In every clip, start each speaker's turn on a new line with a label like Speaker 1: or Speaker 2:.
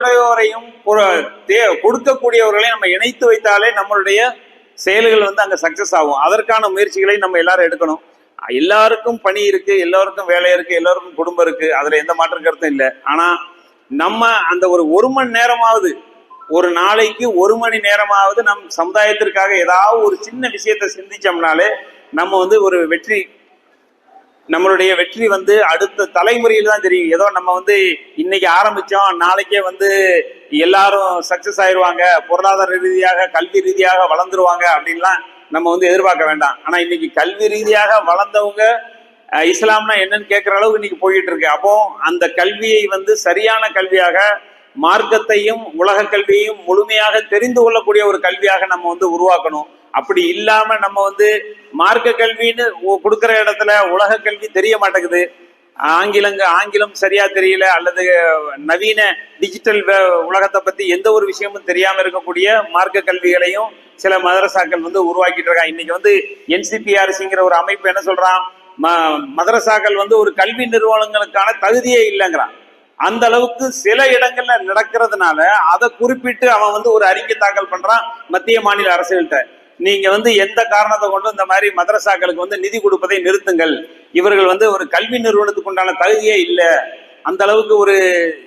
Speaker 1: உடையோரையும் ஒரு தே- கொடுக்கக்கூடியவர்களையும் நம்ம இணைத்து வைத்தாலே நம்மளுடைய செயல்கள் வந்து அங்கே சக்சஸ் ஆகும். அதற்கான முயற்சிகளை நம்ம எல்லாரும் எடுக்கணும். எல்லாருக்கும் பணி இருக்கு எல்லாருக்கும் வேலை இருக்கு எல்லாருக்கும் குடும்பம் இருக்கு அதுல எந்த மாற்று கருத்தும் இல்லை. ஆனா நம்ம அந்த ஒரு ஒரு மணி நேரமாவது ஒரு நாளைக்கு ஒரு மணி நேரமாவது நம் சமுதாயத்திற்காக ஏதாவது ஒரு சின்ன விஷயத்தை சிந்திச்சோம்னாலே நம்ம வந்து ஒரு வெற்றி நம்மளுடைய வெற்றி வந்து அடுத்த தலைமுறையில் தான் தெரியும். ஏதோ நம்ம வந்து இன்னைக்கு ஆரம்பிச்சோம் நாளைக்கே வந்து எல்லாரும் சக்சஸ் ஆயிடுவாங்க பொருளாதார ரீதியாக கல்வி ரீதியாக வளர்ந்துருவாங்க அப்படின்லாம் நம்ம வந்து எதிர்பார்க்க வேண்டாம். ஆனா இன்னைக்கு கல்வி ரீதியாக வளர்ந்தவங்க இஸ்லாம்னா என்னன்னு கேட்குற அளவுக்கு இன்னைக்கு போயிட்டு இருக்கு. அப்போ அந்த கல்வியை வந்து சரியான கல்வியாக மார்க்கத்தையும் உலக கல்வியையும் முழுமையாக தெரிந்து கொள்ளக்கூடிய ஒரு கல்வியாக நம்ம வந்து உருவாக்கணும். அப்படி இல்லாம நம்ம வந்து மார்க்க கல்வின்னு கொடுக்குற இடத்துல உலக கல்வி தெரிய மாட்டேங்குது. ஆங்கிலங்க ஆங்கிலம் சரியா தெரியல அல்லது நவீன டிஜிட்டல் உலகத்தை பத்தி எந்த ஒரு விஷயமும் தெரியாம இருக்கக்கூடிய மார்க்க கல்விகளையும் சில மதரசாக்கள் வந்து உருவாக்கிட்டு இருக்காங்க. இன்னைக்கு வந்து என்சிபிஆர்சிங்கிற ஒரு அமைப்பு என்ன சொல்றான்? ம- மதரசாக்கள் வந்து ஒரு கல்வி நிறுவனங்களுக்கான தகுதியே இல்லைங்கிறான். அந்த அளவுக்கு சில இடங்கள்ல நடக்கிறதுனால அதை குறிப்பிட்டு அவன் வந்து ஒரு அறிக்கை தாக்கல் பண்றான் மத்திய மாநில அரசுகள்கிட்ட. நீங்க வந்து எந்த காரணத்தை கொண்டு இந்த மாதிரி மதரசாக்களுக்கு வந்து நிதி கொடுப்பதை நிறுத்துங்கள். இவர்கள் வந்து ஒரு கல்வி நிறுவனத்துக்கு உண்டான தகுதியே இல்லை. அந்த அளவுக்கு ஒரு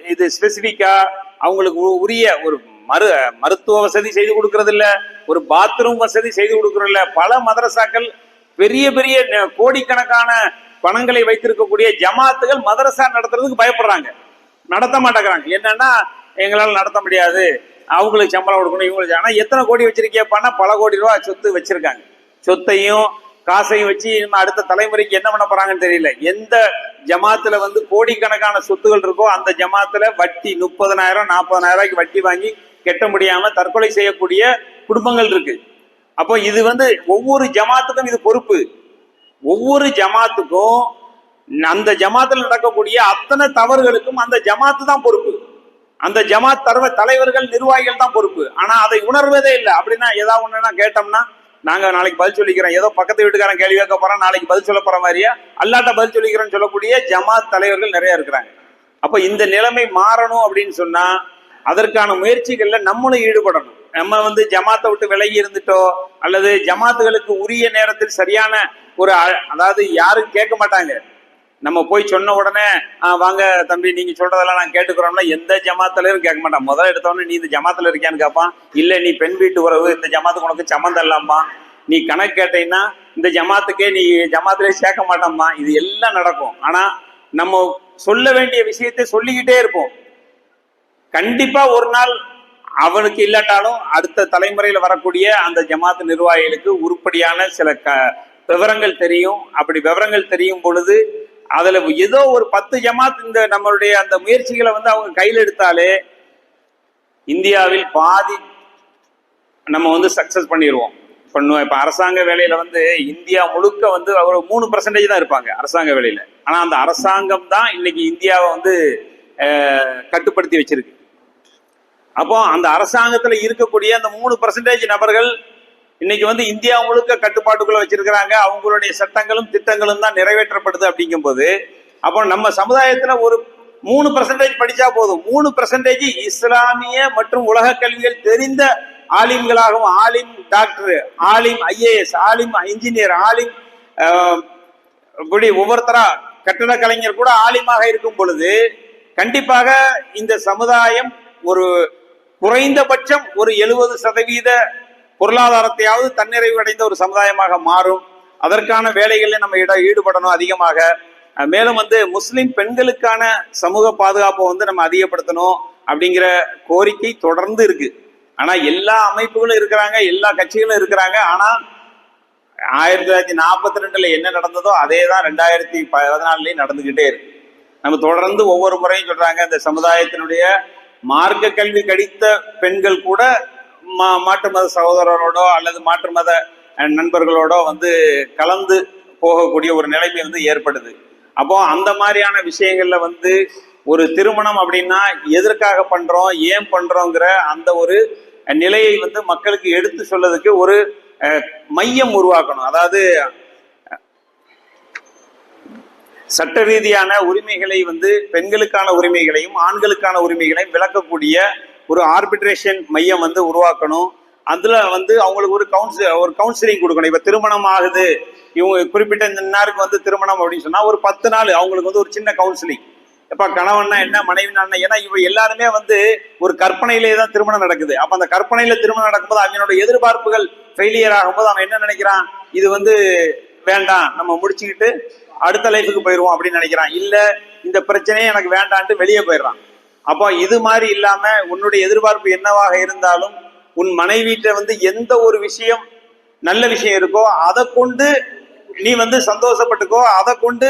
Speaker 1: இது ஸ்பெசிபிக்கா அவங்களுக்கு உ- உரிய ஒரு மரு மருத்துவ வசதி செய்து கொடுக்கறது இல்ல ஒரு பாத்ரூம் வசதி செய்து கொடுக்கறது இல்ல பல மதரசாக்கள் பெரிய பெரிய கோடிக்கணக்கான பணங்களை வைத்திருக்கக்கூடிய ஜமாத்துகள் மதரசா நடத்துறதுக்கு பயப்படுறாங்க. நடத்த மாட்டேங்கிறாங்க. என்னன்னா எங்களால் நடத்த முடியாது. அவங்களுக்கு சம்பளம் கொடுக்கணும் இவங்களுக்கு ஆனால் எத்தனை கோடி வச்சிருக்கியப்பான்னா பல கோடி ரூபா சொத்து வச்சிருக்காங்க. சொத்தையும் காசையும் வச்சு இன்னும் அடுத்த தலைமுறைக்கு என்ன பண்ண போறாங்கன்னு தெரியல. எந்த ஜமாத்துல வந்து கோடிக்கணக்கான சொத்துகள் இருக்கோ அந்த ஜமாத்துல வட்டி முப்பதனாயிரம் நாற்பதனாயிரம் ரூபாய்க்கு வட்டி வாங்கி கெட்ட முடியாம தற்கொலை செய்யக்கூடிய குடும்பங்கள் இருக்கு. அப்போ இது வந்து ஒவ்வொரு ஜமாத்துக்கும் இது பொறுப்பு. ஒவ்வொரு ஜமாத்துக்கும் அந்த ஜமாத்தில் நடக்கக்கூடிய அத்தனை தவறுகளுக்கும் அந்த ஜமாத்து தான் பொறுப்பு. அந்த ஜமாத் தரவ தலைவர்கள் நிர்வாகிகள் தான் பொறுப்பு. ஆனா அதை உணர்வதே இல்லை. அப்படின்னா ஏதாவது ஒண்ணுன்னா கேட்டோம்னா நாங்க நாளைக்கு பதில் சொல்லிக்கிறோம். ஏதோ பக்கத்து வீட்டுக்காரன் கேள்வி கேட்க போறோம் நாளைக்கு பதில் சொல்ல போற மாதிரியா? அல்லாட்ட பதில் சொல்லிக்கிறோம்னு சொல்லக்கூடிய ஜமாத் தலைவர்கள் நிறைய இருக்கிறாங்க. அப்ப இந்த நிலைமை மாறணும் அப்படின்னு சொன்னா அதற்கான முயற்சிகள்ல நம்மளும் ஈடுபடணும். நம்ம வந்து ஜமாத்தை விட்டு விலகி இருந்துட்டோ அல்லது ஜமாத்துகளுக்கு உரிய நேரத்தில் சரியான ஒரு அ- அதாவது யாரும் கேட்க மாட்டாங்க. நம்ம போய் சொன்ன உடனே வாங்க தம்பி நீங்க சொல்றதெல்லாம் நான் கேட்டுக்கிறோம்னா எந்த ஜமாத்திலையும் கேட்க மாட்டான். முதல்ல எடுத்தவொடனே நீ இந்த ஜமாத்துல இருக்கியான்னு கேட்பான் இல்ல நீ பெண் வீட்டு உறவு இந்த ஜமாத்துக்கு உனக்கு சம்மந்தம் இல்லாமா நீ கணக்கு கேட்டீங்கன்னா இந்த ஜமாத்துக்கே நீ ஜமாத்திலே சேர்க்க மாட்டோம்மா. இது எல்லாம் நடக்கும். ஆனா நம்ம சொல்ல வேண்டிய விஷயத்தை சொல்லிக்கிட்டே இருப்போம். கண்டிப்பா ஒரு நாள் அவனுக்கு இல்லாட்டாலும் அடுத்த தலைமுறையில் வரக்கூடிய அந்த ஜமாத்து நிர்வாகிகளுக்கு உருப்படியான சில க விவரங்கள் தெரியும். அப்படி விவரங்கள் தெரியும் பொழுது அதுல ஏதோ ஒரு பத்து ஜமாத் இந்த நம்மளுடைய அந்த முயற்சிகளை வந்து அவங்க கையில் எடுத்தாலே இந்தியாவில் பாதி நம்ம வந்து சக்சஸ் பண்ணிடுவோம் பண்ணுவோம் இப்போ அரசாங்க வேலையில வந்து இந்தியா முழுக்க வந்து ஒரு மூணு பர்சன்டேஜ் தான் இருப்பாங்க அரசாங்க வேலையில. ஆனா அந்த அரசாங்கம் தான் இன்னைக்கு இந்தியாவை வந்து கட்டுப்படுத்தி வச்சிருக்கு. அப்போ அந்த அரசாங்கத்துல இருக்கக்கூடிய அந்த மூணு பர்சன்டேஜ் நபர்கள் இன்னைக்கு வந்து இந்தியா முழுக்க கட்டுப்பாட்டுக்குள்ள வச்சிருக்கிறாங்க. அவங்களுடைய சட்டங்களும் திட்டங்களும் தான் நிறைவேற்றப்படுது அப்படிங்கும்போது அப்போ நம்ம சமுதாயத்துல ஒரு மூணு பர்சன்டேஜ் படிச்சா போதும். மூணு பர்சன்டேஜ் இஸ்லாமிய மற்றும் உலக கல்விகள் தெரிந்த ஆலிம்களாகவும் ஆலிம் டாக்டர் ஆலிம் ஐஏஎஸ் ஆலிம் இன்ஜினியர் ஆலிம் இப்படி ஒவ்வொருத்தரா கட்டட கலைஞர் கூட ஆலிமாக இருக்கும் பொழுது கண்டிப்பாக இந்த சமுதாயம் ஒரு குறைந்தபட்சம் ஒரு எழுபது சதவீத பொருளாதாரத்தையாவது தன்னிறைவு அடைந்த ஒரு சமுதாயமாக மாறும். அதற்கான வேலைகளில் நம்ம இட ஈடுபடணும் அதிகமாக. மேலும் வந்து முஸ்லிம் பெண்களுக்கான சமூக பாதுகாப்பை வந்து நம்ம அதிகப்படுத்தணும் அப்படிங்கிற கோரிக்கை தொடர்ந்து இருக்கு. ஆனா எல்லா அமைப்புகளும் இருக்கிறாங்க எல்லா கட்சிகளும் இருக்கிறாங்க. ஆனா ஆயிரத்தி தொள்ளாயிரத்தி நாற்பத்தி ரெண்டுல என்ன நடந்ததோ அதே தான் ரெண்டாயிரத்தி பதினாலுலயும் நடந்துகிட்டே இருக்கு. நம்ம தொடர்ந்து ஒவ்வொரு முறையும் சொல்றாங்க இந்த சமுதாயத்தினுடைய மார்க்க கல்வி கடித்த பெண்கள் கூட மா- மாற்று மத சகோதரரோடோ அல்லது மாற்று மத நண்பர்களோடோ வந்து கலந்து போகக்கூடிய ஒரு நிலைமை வந்து ஏற்படுது. அப்போ அந்த மாதிரியான விஷயங்கள்ல வந்து ஒரு திருமணம் அப்படின்னா எதற்காக பண்றோம் ஏன் பண்றோங்கிற அந்த ஒரு நிலையை வந்து மக்களுக்கு எடுத்து சொல்லதுக்கு ஒரு மையம் உருவாக்கணும். அதாவது சட்ட ரீதியான உரிமைகளை வந்து பெண்களுக்கான உரிமைகளையும் ஆண்களுக்கான உரிமைகளையும் விளக்கக்கூடிய ஒரு ஆர்பிட்ரேஷன் மையம் வந்து உருவாக்கணும். அதில் வந்து அவங்களுக்கு ஒரு கவுன்சில் ஒரு கவுன்சிலிங் கொடுக்கணும். இப்போ திருமணம் ஆகுது. இவங்க குறிப்பிட்ட இந்த நேருக்கு வந்து திருமணம் அப்படின்னு சொன்னால் ஒரு பத்து நாள் அவங்களுக்கு வந்து ஒரு சின்ன கவுன்சிலிங் எப்ப கணவன்னா என்ன மனைவினா என்ன? ஏன்னா இவ எல்லாருமே வந்து ஒரு கற்பனையிலே தான் திருமணம் நடக்குது. அப்போ அந்த கற்பனையில் திருமணம் நடக்கும்போது அவனோட எதிர்பார்ப்புகள் ஃபெயிலியர் ஆகும்போது அவன் என்ன நினைக்கிறான்? இது வந்து வேண்டாம். நம்ம முடிச்சுக்கிட்டு அடுத்த லைஃபுக்கு போயிடுவோம் அப்படின்னு நினைக்கிறான். இல்லை இந்த பிரச்சனையே எனக்கு வேண்டான்ட்டு வெளியே போயிடுறான். அப்போ இது மாதிரி இல்லாம உன்னுடைய எதிர்பார்ப்பு என்னவாக இருந்தாலும் உன் மனைவிட்ட வந்து எந்த ஒரு விஷயம் நல்ல விஷயம் இருக்கோ அதை கொண்டு நீ வந்து சந்தோஷப்பட்டுக்கோ அதை கொண்டு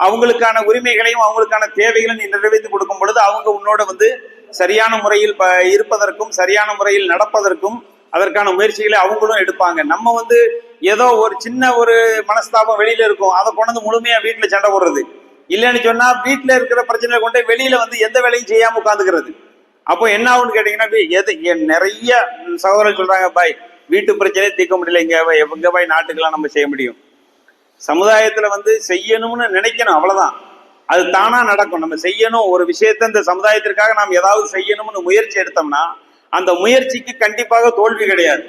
Speaker 1: அவங்களுக்கான உரிமைகளையும் அவங்களுக்கான தேவைகளையும் நீ நிறைவேற்றி கொடுக்கும் பொழுது அவங்க உன்னோட வந்து சரியான முறையில் ப- இருப்பதற்கும் சரியான முறையில் நடப்பதற்கும் அதற்கான முயற்சிகளை அவங்களும் எடுப்பாங்க. நம்ம வந்து ஏதோ ஒரு சின்ன ஒரு மனஸ்தாபம் வெளியில இருக்கும். அதை கொண்டு முழுமையா வீட்டுல சண்டை போடுறது. இல்லைன்னு சொன்னா வீட்டுல இருக்கிற பிரச்சனை கொண்டு வெளியில வந்து எந்த வேலையும் செய்யாம உட்காந்துக்கிறது. அப்போ என்ன ஆகும்னு கேட்டீங்கன்னா எது நிறைய சகோதரர் சொல்றாங்க பாய் வீட்டு பிரச்சனையே தீர்க்க முடியல. இங்க எங்க பாய் நாட்டுக்கெல்லாம் நம்ம செய்ய முடியும். சமுதாயத்துல வந்து செய்யணும்னு நினைக்கணும் அவ்வளவுதான். அது தானா நடக்கும். நம்ம செய்யணும் ஒரு விஷயத்தை இந்த சமுதாயத்திற்காக நாம் ஏதாவது செய்யணும்னு முயற்சி எடுத்தோம்னா அந்த முயற்சிக்கு கண்டிப்பாக தோல்வி கிடையாது.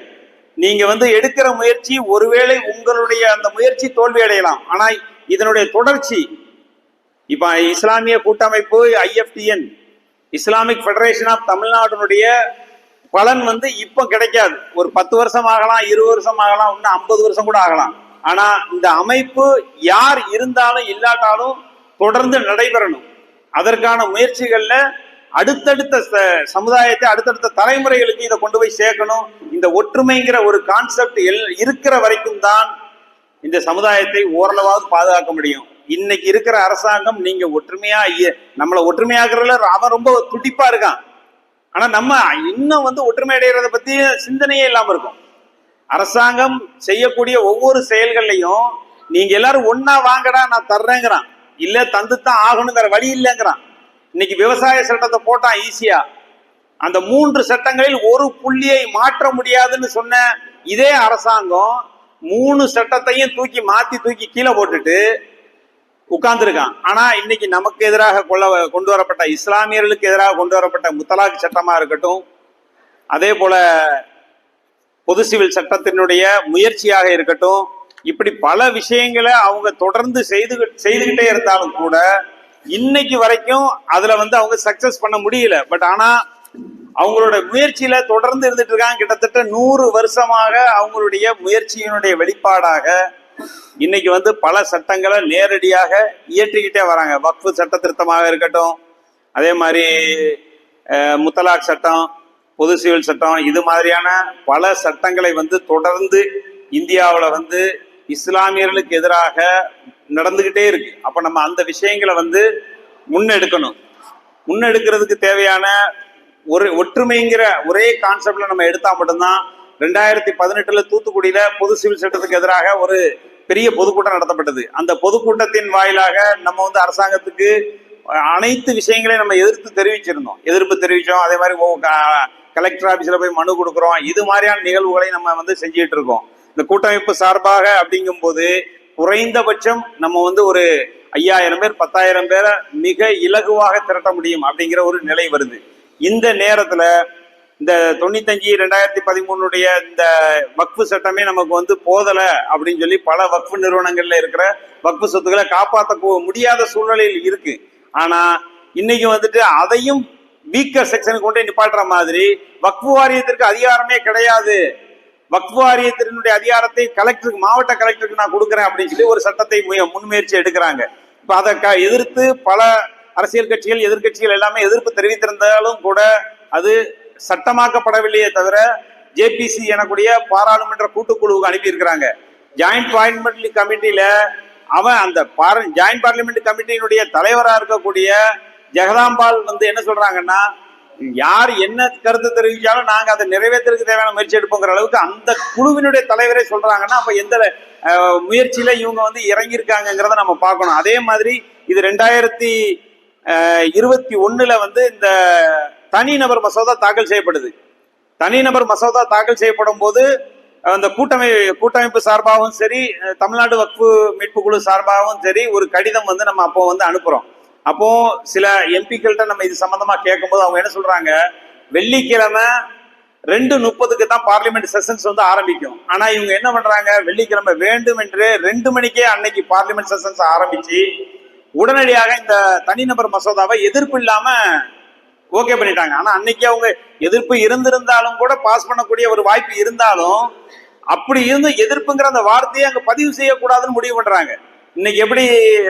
Speaker 1: நீங்க வந்து எடுக்கிற முயற்சி ஒருவேளை உங்களுடைய அந்த முயற்சி தோல்வி அடையலாம். ஆனா இதனுடைய தொடர்ச்சி இப்ப இஸ்லாமிய கூட்டமைப்பு ஐஎஃப்டிஎன் இஸ்லாமிக் ஃபெடரேஷன் ஆஃப் தமிழ்நாட்டினுடைய பலன் வந்து இப்போ கிடைக்காது. ஒரு பத்து வருஷம் ஆகலாம் இருபது வருஷம் ஆகலாம் இன்னும் ஐம்பது வருஷம் கூட ஆகலாம். ஆனால் இந்த அமைப்பு யார் இருந்தாலும் இல்லாட்டாலும் தொடர்ந்து நடைபெறணும். அதற்கான முயற்சிகளில் அடுத்தடுத்த ச- சமுதாயத்தை அடுத்தடுத்த தலைமுறைகளுக்கு இதை கொண்டு போய் சேர்க்கணும். இந்த ஒற்றுமைங்கிற ஒரு கான்செப்ட் எல் இருக்கிற வரைக்கும் தான் இந்த சமுதாயத்தை ஓரளவாவது பாதுகாக்க முடியும். இன்னைக்கு இருக்கிற அரசாங்கம் நீங்க ஒற்றுமையா நம்மளை ஒற்றுமையாக்குறதுல அவன் ரொம்ப துடிப்பா இருக்கான். ஆனா நம்ம இன்னும் வந்து ஒற்றுமை அடைகிறத பத்தி சிந்தனையே இல்லாம இருக்கும். அரசாங்கம் செய்யக்கூடிய ஒவ்வொரு செயல்கள்லையும் நீங்க எல்லாரும் ஒன்னா வாங்கடா நான் தர்றேங்கிறான். இல்ல தந்து தான் ஆகணுங்கிற வழி இல்லைங்கிறான். இன்னைக்கு விவசாய சட்டத்தை போட்டான் ஈஸியா அந்த மூன்று சட்டங்களில் ஒரு புள்ளியை மாற்ற முடியாதுன்னு சொன்ன இதே அரசாங்கம் மூணு சட்டத்தையும் தூக்கி மாத்தி தூக்கி கீழே போட்டுட்டு உட்கார்ந்துருக்கான். ஆனா இன்னைக்கு நமக்கு எதிராக கொள்ள கொண்டு வரப்பட்ட இஸ்லாமியர்களுக்கு எதிராக கொண்டு வரப்பட்ட முத்தலாக் சட்டமா இருக்கட்டும் அதே போல பொது சிவில் சட்டத்தினுடைய முயற்சியாக இருக்கட்டும் இப்படி பல விஷயங்களை அவங்க தொடர்ந்து செய்து செய்துகிட்டே இருந்தாலும் கூட இன்னைக்கு வரைக்கும் அதுல வந்து அவங்க சக்சஸ் பண்ண முடியல. பட் ஆனா அவங்களோட முயற்சியில தொடர்ந்து இருந்துட்டு இருக்காங்க. கிட்டத்தட்ட நூறு வருஷமாக அவங்களுடைய முயற்சியினுடைய வெளிப்பாடாக இன்னைக்கு வந்து பல சட்டங்களை நேரடியாக இயற்றிக்கிட்டே வராங்க. வக்ஃபு சட்ட திருத்தமாக இருக்கட்டும் அதே மாதிரி முத்தலாக் சட்டம் பொது சிவில் சட்டம் இது மாதிரியான பல சட்டங்களை வந்து தொடர்ந்து இந்தியாவில் வந்து இஸ்லாமியர்களுக்கு எதிராக நடந்துகிட்டே இருக்கு. அப்போ நம்ம அந்த விஷயங்களை வந்து முன்னெடுக்கணும். முன்னெடுக்கிறதுக்கு தேவையான ஒரு ஒற்றுமைங்கிற ஒரே கான்செப்டில் நம்ம எடுத்தால் மட்டும்தான் ரெண்டாயிரத்தி பதினெட்டுல தூத்துக்குடியில பொது சிவில் சட்டத்துக்கு எதிராக ஒரு பெரிய பொதுக்கூட்டம் நடத்தப்பட்டது. அந்த பொதுக்கூட்டத்தின் வாயிலாக நம்ம வந்து அரசாங்கத்துக்கு அனைத்து விஷயங்களையும் நம்ம எதிர்த்து தெரிவிச்சிருந்தோம். எதிர்ப்பு தெரிவிச்சோம். அதே மாதிரி க- கலெக்டர் ஆபீஸ்ல போய் மனு கொடுக்குறோம். இது மாதிரியான நிகழ்வுகளை நம்ம வந்து செஞ்சுட்டு இருக்கோம். இந்த கூட்டமைப்பு சார்பாக அப்படிங்கும்போது குறைந்தபட்சம் நம்ம வந்து ஒரு ஐயாயிரம் பேர் பத்தாயிரம் பேரை மிக இலகுவாக திரட்ட முடியும் அப்படிங்கிற ஒரு நிலை வருது. இந்த நேரத்துல இந்த தொண்ணூத்தஞ்சு ரெண்டாயிரத்தி பதிமூணுடைய இந்த வக்ஃபு சட்டமே நமக்கு வந்து போதல அப்படின்னு சொல்லி பல வக்ஃபு நிறுவனங்கள்ல இருக்கிற வக்ஃபு சொத்துக்களை காப்பாற்ற முடியாத சூழ்நிலையில் இருக்கு. ஆனா இன்னைக்கு வந்துட்டு அதையும் வீக்கர் செக்ஷனுக்கு கொண்டு நிப்பாட்டுற மாதிரி வக்ஃபு வாரியத்திற்கு அதிகாரமே கிடையாது. வக்ஃபு வாரியத்தினுடைய அதிகாரத்தை கலெக்டருக்கு மாவட்ட கலெக்டருக்கு நான் கொடுக்குறேன் அப்படின்னு சொல்லி ஒரு சட்டத்தை முய- முன்முயற்சி எடுக்கிறாங்க. இப்ப அதை க- எதிர்த்து பல அரசியல் கட்சிகள் எதிர்க்கட்சிகள் எல்லாமே எதிர்ப்பு தெரிவித்திருந்தாலும் கூட அது சட்டமாக்கப்படவில்லையே தவிர ஜேபிசி எனக்கூடிய பாராளுமன்ற கூட்டுக்குழுவுக்கு அனுப்பியிருக்கிறாங்க. ஜாயிண்ட் பார்லிமெண்ட்ரி கமிட்டியில அவன் அந்த ஜாயிண்ட் பார்லிமெண்ட் கமிட்டியினுடைய தலைவராக இருக்கக்கூடிய ஜெகதாம்பால் வந்து என்ன சொல்றாங்கன்னா யார் என்ன கருத்து தெரிவிச்சாலும் நாங்க அதை நிறைவேற்றுறதுக்கு தேவையான முயற்சி எடுப்போங்கிற அளவுக்கு அந்த குழுவினுடைய தலைவரே சொல்றாங்கன்னா அப்ப எந்த முயற்சியில இவங்க வந்து இறங்கியிருக்காங்கங்கிறத நம்ம பார்க்கணும். அதே மாதிரி இது ரெண்டாயிரத்தி இருபத்தி ஒண்ணுல வந்து இந்த தனிநபர் மசோதா தாக்கல் செய்யப்படுது. தனிநபர் மசோதா தாக்கல் செய்யப்படும் போது அந்த கூட்டமை கூட்டமைப்பு சார்பாகவும் சரி தமிழ்நாடு வக்ஃபு மீட்பு குழு சார்பாகவும் சரி ஒரு கடிதம் வந்து நம்ம அப்போ வந்து அனுப்புறோம். அப்போ சில எம்பிக்கள்கிட்ட நம்ம இது சம்பந்தமா கேட்கும்போது அவங்க என்ன சொல்றாங்க? வெள்ளிக்கிழமை ரெண்டு முப்பதுக்கு தான் பார்லிமெண்ட் செஷன்ஸ் வந்து ஆரம்பிக்கும். ஆனா இவங்க என்ன பண்றாங்க? வெள்ளிக்கிழமை வேண்டும் என்று ரெண்டு மணிக்கே அன்னைக்கு பார்லிமெண்ட் செஷன்ஸ் ஆரம்பிச்சு உடனடியாக இந்த தனிநபர் மசோதாவை எதிர்ப்பு இல்லாம ஓகே பண்ணிட்டாங்க. ஆனா அன்னைக்கு அவங்க எதிர்ப்பு இருந்திருந்தாலும் கூட பாஸ் பண்ணக்கூடிய ஒரு வாய்ப்பு இருந்தாலும் அப்படி இருந்து எதிர்ப்புங்கிற அந்த வார்த்தையை அங்க பதிவு செய்யக்கூடாதுன்னு முடிவு பண்றாங்க. இன்னைக்கு எப்படி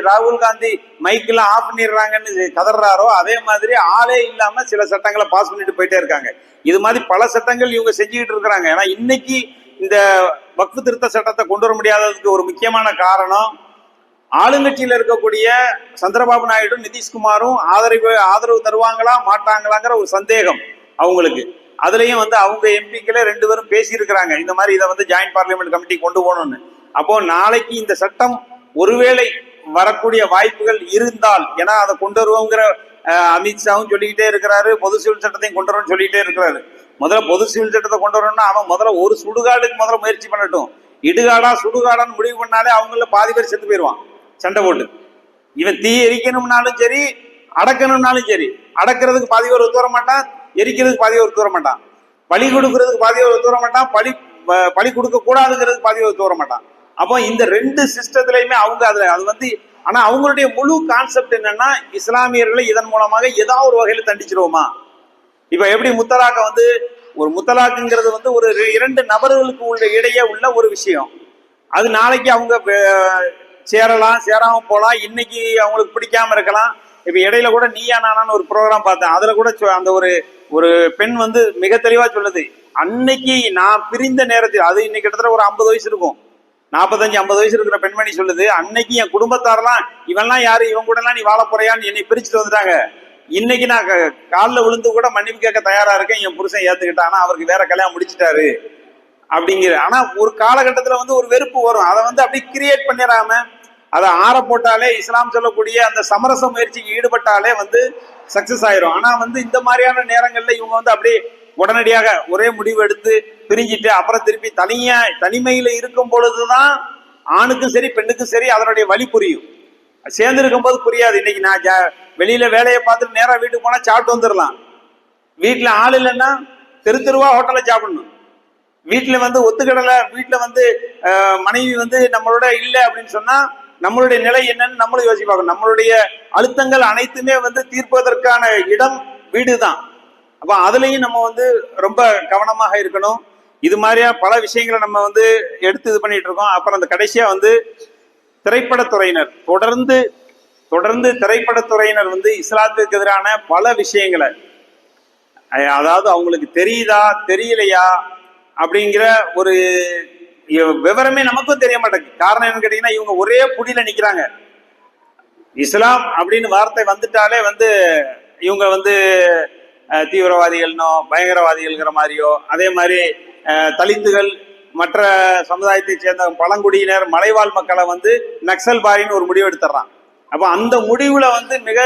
Speaker 1: ராகுல் காந்தி மைக்கெல்லாம் ஆஃப் பண்ணிடுறாங்கன்னு கதறாரோ அதே மாதிரி ஆளே இல்லாம சில சட்டங்களை பாஸ் பண்ணிட்டு போயிட்டே இருக்காங்க. இது மாதிரி பல சட்டங்கள் இவங்க செஞ்சுக்கிட்டு இருக்கிறாங்க. ஏன்னா இன்னைக்கு இந்த வக்ஃபு திருத்த சட்டத்தை கொண்டு வர முடியாததுக்கு ஒரு முக்கியமான காரணம் ஆளுங்கட்சியில் இருக்கக்கூடிய சந்திரபாபு நாயுடு நிதிஷ்குமாரும் ஆதரவு ஆதரவு தருவாங்களா மாட்டாங்களாங்கிற ஒரு சந்தேகம் அவங்களுக்கு. அதுலயும் வந்து அவங்க எம்பிக்களே ரெண்டு பேரும் பேசியிருக்கிறாங்க. இந்த மாதிரி இதை வந்து ஜாயிண்ட் பார்லிமெண்ட் கமிட்டி கொண்டு போகணும்னு. அப்போ நாளைக்கு இந்த சட்டம் ஒருவேளை வரக்கூடிய வாய்ப்புகள் இருந்தால் ஏன்னா அதை கொண்டு வருவோங்கிற அமித்ஷாவும் சொல்லிக்கிட்டே இருக்கிறாரு பொது சிவில் சட்டத்தையும் கொண்டு வரணும்னு சொல்லிக்கிட்டே இருக்கிறாரு. முதல்ல பொது சிவில் சட்டத்தை கொண்டு வரணும்னா அவன் முதல்ல ஒரு சுடுகாடுக்கு முதல்ல முயற்சி பண்ணட்டும். இடுகாடா சுடுகாடான்னு முடிவு பண்ணாலே அவங்கள பாதி பேர் செத்து போயிடுவான் சண்டை போட்டு. இவன் தீ எரிக்கணும்னாலும் சரி அடக்கணும்னாலும் சரி அடக்கிறதுக்கு பாதி ஒரு ஒத்து வர மாட்டான் எரிக்கிறதுக்கு பாதி ஒரு ஒத்து வர மாட்டான். பழி கொடுக்கறதுக்கு பாதி ஒரு ஒத்து வர மாட்டான் பழி ப- கொடுக்க கூடாதுங்கிறதுக்கு பாதி பேர் ஒத்து வர மாட்டான். அப்போ இந்த ரெண்டு சிஸ்டத்துலையுமே அவங்க அதுல அது வந்து ஆனா அவங்களுடைய முழு கான்செப்ட் என்னன்னா இஸ்லாமியர்களை இதன் மூலமாக ஏதாவது ஒரு வகையில தண்டிச்சிருவோமா? இப்ப எப்படி முத்தலாக்க வந்து ஒரு முத்தலாக்குங்கிறது வந்து ஒரு ரெ- இரண்டு நபர்களுக்கு உள்ள இடையே உள்ள ஒரு விஷயம். அது நாளைக்கு அவங்க சேரலாம் சேராம போகலாம் இன்னைக்கு அவங்களுக்கு பிடிக்காம இருக்கலாம். இப்ப இடையில கூட நீயா நானான்னு ஒரு ப்ரோக்ராம் பார்த்தேன். அதுல கூட அந்த ஒரு ஒரு பெண் வந்து மிக தெளிவா சொல்லுது. அன்னைக்கு நான் பிரிந்த நேரத்தில் அது இன்னைக்கு கிட்டத்தட்ட ஒரு ஐம்பது வயசு இருக்கும். நாற்பத்தஞ்சு ஐம்பது வயசு இருக்கிற பெண்மணி சொல்லுது அன்னைக்கு என் குடும்பத்தாரெல்லாம் இவன்லாம் யாரு? இவன் கூட எல்லாம் நீ வாழ போறியான்னு என்னை பிரிச்சுட்டு வந்துட்டாங்க. இன்னைக்கு நான் க- விழுந்து கூட மன்னிப்பு கேட்க தயாரா இருக்கேன். என் புருஷன் ஏத்துக்கிட்டான். ஆனா அவருக்கு வேற கல்யாணம் முடிச்சிட்டாரு. அப்படிங்கிற ஆனா ஒரு காலகட்டத்துல வந்து ஒரு வெறுப்பு வரும். அதை வந்து அப்படியே கிரியேட் பண்ணிடாம அதை ஆற போட்டாலே இஸ்லாம் சொல்லக்கூடிய அந்த சமரச முயற்சிக்கு ஈடுபட்டாலே வந்து சக்சஸ் ஆயிரும். ஆனா வந்து இந்த மாதிரியான நேரங்கள்ல இவங்க வந்து அப்படியே உடனடியாக ஒரே முடிவு எடுத்து பிரிஞ்சிட்டு அப்புறம் திருப்பி தனியா தனிமையில இருக்கும் பொழுதுதான் ஆணுக்கும் சரி பெண்ணுக்கும் சரி அதனுடைய வழி புரியும். சேர்ந்து இருக்கும்போது புரியாது. இன்னைக்கு நான் ஜா- வெளியில வேலையை பார்த்துட்டு நேரா வீட்டுக்கு போனா சாப்பிட்டு வந்துடலாம். வீட்டுல ஆள் இல்லைன்னா தெரு தெருவா ஹோட்டல்ல சாப்பிடணும். வீட்டுல வந்து ஒத்துக்கடலை வீட்டுல வந்து மனைவி வந்து நம்மளோட இல்லை அப்படின்னு சொன்னா நம்மளுடைய நிலை என்னன்னு நம்மளும் யோசிச்சு பார்க்கணும். நம்மளுடைய அழுத்தங்கள் அனைத்துமே வந்து தீர்ப்பதற்கான இடம் வீடு தான் அப்போ அதுலேயும் நம்ம வந்து ரொம்ப கவனமாக இருக்கணும். இது மாதிரியா பல விஷயங்களை நம்ம வந்து எடுத்து இது பண்ணிட்டு இருக்கோம். அப்புறம் அந்த கடைசியா வந்து திரைப்படத்துறையினர் தொடர்ந்து தொடர்ந்து திரைப்படத்துறையினர் வந்து இஸ்லாத்துக்கு எதிரான பல விஷயங்களை அதாவது அவங்களுக்கு தெரியுதா தெரியலையா அப்படிங்கிற ஒரு விவரமே நமக்கும் தெரிய மாட்டேங்குது காரணம் என்னன்னு கேட்டீங்கன்னா இவங்க ஒரே புடியில நிக்கிறாங்க. இஸ்லாம் அப்படின்னு வார்த்தை வந்துட்டாலே வந்து இவங்க வந்து தீவிரவாதிகள்னோ பயங்கரவாதிகள்ங்கிற மாதிரியோ அதே மாதிரி தலித்துகள் மற்ற சமுதாயத்தை சேர்ந்த பழங்குடியினர் மலைவாழ் மக்களை வந்து நக்சல் பாரின்னு ஒரு முடிவு எடுத்துடுறான். அப்போ அந்த முடிவுல வந்து மிக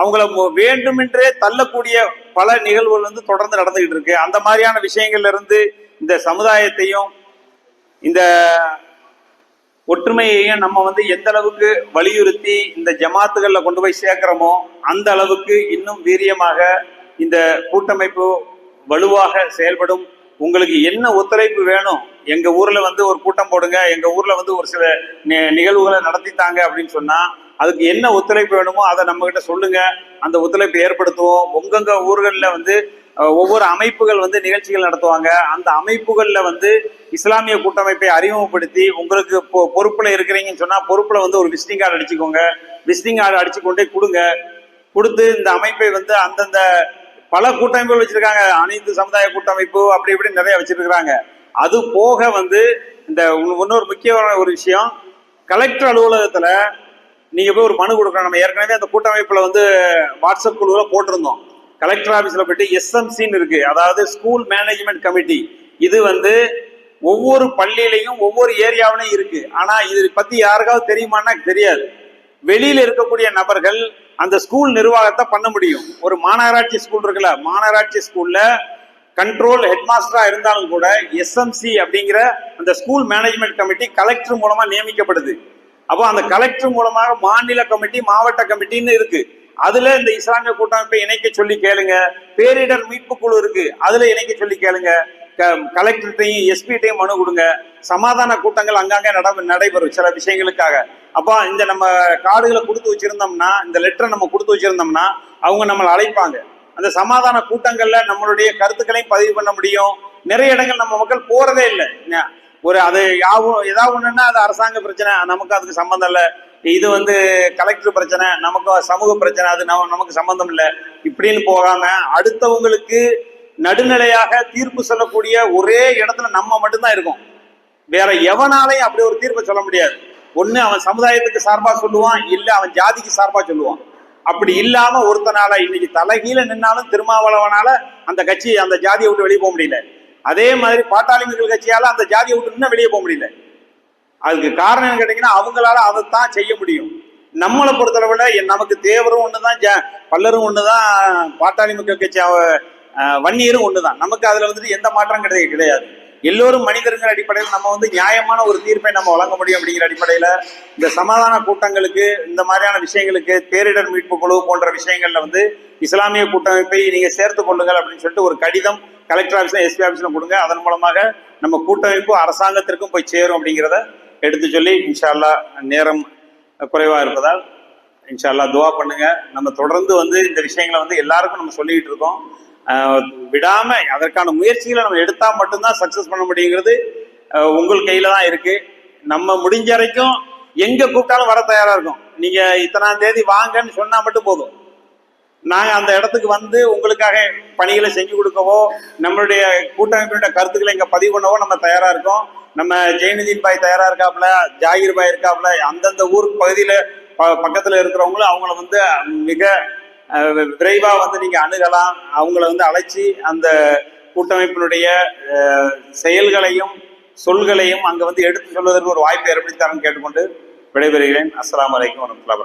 Speaker 1: அவங்கள வேண்டுமென்றே தள்ளக்கூடிய பல நிகழ்வுகள் வந்து தொடர்ந்து நடந்துகிட்டு இருக்கு. அந்த மாதிரியான விஷயங்கள்ல இருந்து இந்த சமுதாயத்தையும் இந்த ஒற்றுமையையும் நம்ம வந்து எந்த அளவுக்கு வலியுறுத்தி இந்த ஜமாத்துகளில் கொண்டு போய் சேர்க்கிறோமோ அந்த அளவுக்கு இன்னும் வீரியமாக இந்த கூட்டமைப்பு வலுவாக செயல்படும். உங்களுக்கு என்ன ஒத்துழைப்பு வேணும்? எங்கள் ஊரில் வந்து ஒரு கூட்டம் போடுங்க எங்கள் ஊரில் வந்து ஒரு சில நிகழ்வுகளை நடத்தித்தாங்க அப்படின்னு சொன்னால் அதுக்கு என்ன ஒத்துழைப்பு வேணுமோ அதை நம்மக்கிட்ட சொல்லுங்கள் அந்த ஒத்துழைப்பு ஏற்படுத்துவோம். உங்கங்க ஊர்களில் வந்து ஒவ்வொரு அமைப்புகள் வந்து நிகழ்ச்சிகள் நடத்துவாங்க. அந்த அமைப்புகளில் வந்து இஸ்லாமிய கூட்டமைப்பை அறிமுகப்படுத்தி உங்களுக்கு பொ- பொறுப்பில் இருக்கிறீங்கன்னு சொன்னால் பொறுப்பில் வந்து ஒரு விசிட்டிங் கார்டு அடிச்சுக்கோங்க. விசிட்டிங் கார்டு அடிச்சு கொண்டே கொடுங்க. கொடுத்து இந்த அமைப்பை வந்து அந்தந்த பல கூட்டமைப்புகள் வச்சிருக்காங்க. அனைத்து சமுதாய கூட்டமைப்பு அப்படி இப்படி நிறைய வச்சிருக்கிறாங்க. அது போக வந்து இந்த இன்னொரு முக்கியமான ஒரு விஷயம் கலெக்டர் அலுவலகத்தில் நீங்கள் போய் ஒரு மனு கொடுக்கணும். நம்ம ஏற்கனவே அந்த கூட்டமைப்பில் வந்து வாட்ஸ்அப் குழுவில் போட்டிருந்தோம். கலெக்டர் ஆஃபீஸில் போயிட்டு எஸ்எம்சின்னு இருக்குது அதாவது ஸ்கூல் மேனேஜ்மெண்ட் கமிட்டி. இது வந்து ஒவ்வொரு பள்ளியிலையும் ஒவ்வொரு ஏரியாவிலையும் இருக்குது ஆனால் இதை பற்றி யாருக்காவது தெரியுமான்னா தெரியாது. வெளியில் இருக்கக்கூடிய நபர்கள் அந்த ஸ்கூல் நிர்வாகத்தை பண்ண முடியும். ஒரு மாநகராட்சி ஸ்கூல் இருக்குல்ல மாநகராட்சி ஸ்கூலில் கண்ட்ரோல் ஹெட்மாஸ்டராக இருந்தாலும் கூட எஸ்எம்சி அப்படிங்கிற அந்த ஸ்கூல் மேனேஜ்மெண்ட் கமிட்டி கலெக்டர் மூலமா நியமிக்கப்படுது. அப்போ அந்த கலெக்டர் மூலமாக மாநில கமிட்டி மாவட்ட கமிட்டின்னு இருக்கு. அதுல இந்த இஸ்லாமிய கூட்டமைப்பை இணைக்க சொல்லி கேளுங்க. பேரிடர் மீட்பு குழு இருக்கு அதுல இணைக்க சொல்லி கேளுங்க. க- கலெக்டர்கிட்டையும் எஸ்பிட்டையும் மனு கொடுங்க. சமாதான கூட்டங்கள் அங்கங்கே நட நடைபெறும் சில விஷயங்களுக்காக. அப்போ இந்த நம்ம கார்டுகளை கொடுத்து வச்சிருந்தோம்னா இந்த லெட்டரை நம்ம கொடுத்து வச்சிருந்தோம்னா அவங்க நம்மளை அழைப்பாங்க. அந்த சமாதான கூட்டங்களில் நம்மளுடைய கருத்துக்களையும் பதிவு பண்ண முடியும். நிறைய இடங்கள் நம்ம மக்கள் போறதே இல்லை. ஒரு அது யாவும் ஏதாவது ஒன்றுன்னா அது அரசாங்க பிரச்சனை நமக்கு அதுக்கு சம்மந்தம் இல்லை. இது வந்து கலெக்டர் பிரச்சனை நமக்கு சமூக பிரச்சனை அது நம்ம நமக்கு சம்மந்தம் இல்லை. இப்படின்னு போகாம அடுத்தவங்களுக்கு நடுநிலையாக தீர்ப்பு சொல்லக்கூடிய ஒரே இடத்துல நம்ம மட்டும்தான் இருக்கும். வேற எவனாலையும் அப்படி ஒரு தீர்ப்பை சொல்ல முடியாது. ஒன்று அவன் சமுதாயத்துக்கு சார்பாக சொல்லுவான் இல்லை அவன் ஜாதிக்கு சார்பாக சொல்லுவான். அப்படி இல்லாம ஒருத்தனால இன்னைக்கு தலைகீழ நின்னாலும் திருமாவளவனால அந்த கட்சி அந்த ஜாதியை விட்டு வெளியே போக முடியல. அதே மாதிரி பாட்டாளி மக்கள் கட்சியால் அந்த ஜாதியை விட்டு வெளியே போக முடியல. அதுக்கு காரணம் என்ன கேட்டீங்கன்னா அவங்களால தான் செய்ய முடியும். நம்மளை பொறுத்தளவில் நமக்கு தேவரும் ஒண்ணுதான் ஜ- பல்லரும் ஒண்ணுதான் பாட்டாளி மக்கள் கட்சி வன்னியரும் ஒன்று தான் நமக்கு அதில் வந்துட்டு எந்த மாற்றம் கிடையாது கிடையாது. எல்லோரும் மனிதர்கள் அடிப்படையில் நம்ம வந்து நியாயமான ஒரு தீர்ப்பை நம்ம வழங்க முடியும் அப்படிங்கிற அடிப்படையில் இந்த சமாதான கூட்டங்களுக்கு இந்த மாதிரியான விஷயங்களுக்கு பேரிடர் மீட்பு குழு போன்ற விஷயங்கள்ல வந்து இஸ்லாமிய கூட்டமைப்பை நீங்கள் சேர்த்து கொள்ளுங்கள் அப்படின்னு சொல்லிட்டு ஒரு கடிதம் கலெக்டர் ஆஃபீஸ்ல எஸ்பி ஆஃபீஸ்ல கொடுங்க. அதன் மூலமாக நம்ம கூட்டமைப்பு அரசாங்கத்திற்கும் போய் சேரும் அப்படிங்கிறத எடுத்து சொல்லி இன்ஷா அல்லாஹ் நேரம் குறைவாக இருப்பதால் இன்ஷா துவா பண்ணுங்க. நம்ம தொடர்ந்து வந்து இந்த விஷயங்களை வந்து எல்லாருக்கும் நம்ம சொல்லிக்கிட்டு இருக்கோம். விடாம அதற்கான முயற்சிகளை நம்ம எடுத்தா மட்டும்தான் சக்சஸ் பண்ண முடியுங்கிறது உங்கள் கையில தான் இருக்கு. நம்ம முடிஞ்ச வரைக்கும் எங்க கூப்பிட்டாலும் வர தயாரா இருக்கும். நீங்க இத்தனாம் தேதி வாங்கன்னு சொன்னா மட்டும் போதும். நான் அந்த இடத்துக்கு வந்து உங்களுக்காக பணிகளை செஞ்சு கொடுக்கவோ நம்மளுடைய கூட்டமைப்பினுடைய கருத்துக்களை இங்கே பதிவு பண்ணவோ நம்ம தயாராக இருக்கோம். நம்ம ஜெயநிதின் பாய் தயாராக இருக்காப்புல ஜாகிர் பாய் இருக்காப்புல அந்தந்த ஊர் பகுதியில் ப- பக்கத்தில் இருக்கிறவங்களும் அவங்கள வந்து மிக விரைவாக வந்து நீங்கள் அணுகலாம். அவங்கள வந்து அழைச்சி அந்த கூட்டமைப்பினுடைய செயல்களையும் சொல்களையும் அங்கே வந்து எடுத்து சொல்வதற்கு ஒரு வாய்ப்பை ஏற்படுத்தி தரேன்னு கேட்டுக்கொண்டு விடைபெறுகிறேன். அஸ்லாம் அலைக்கும் வரமத்துல